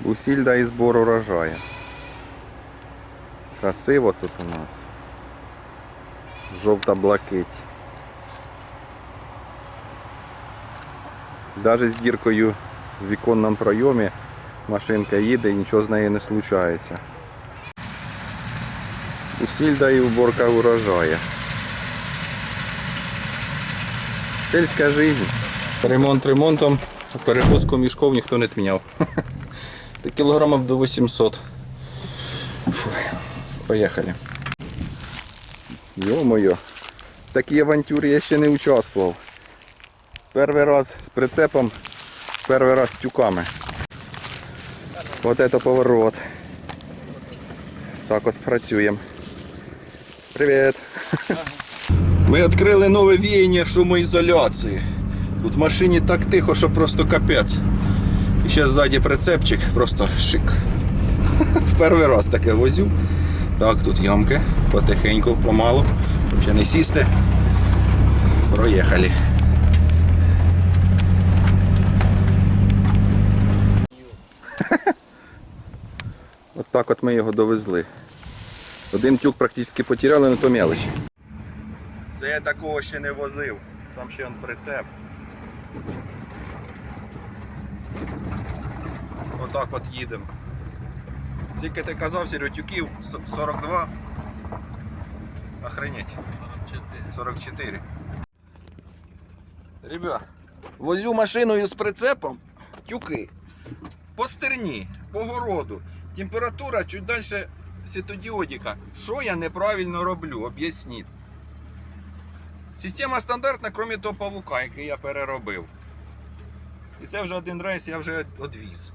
Бусільда і збор урожаю. Красиво тут у нас. Жовта блакить. Навіть з діркою в віконному пройомі машинка їде і нічого з нею не случається. Усільда і уборка урожаю. Сельська жизнь. Ремонт ремонтом, перевозку мішков ніхто не відміняв. Та кілограмів до 800. Фу. Поїхали. Йо-моє, в такій авантюрі я ще не участвував. Перший раз з прицепом, перший раз з тюками. Вот это поворот. Так от працюємо. Привіт! Ми відкрили нове віяння в шумоізоляції. Тут в машині так тихо, що просто капець. Ще ззаді прицепчик, просто шик. В перший раз таке возю. Так, тут ямки, потихеньку, помалу, ще не сісти. Проїхали. От так от ми його довезли. Один тюк практично потеряли, але то мелочі. Це я такого ще не возив. Там ще он прицеп. Отак от їдемо. Скільки ти казав, Серег, тюків? С- 42? Охренеть. 44. Ребят, возю машиною з прицепом, тюки. По стерні, по городу. Температура чуть далі світодіодіка. Що я неправильно роблю? Об'ясніть. Система стандартна, крім того павука, який я переробив. І це вже один рейс я вже одвіз.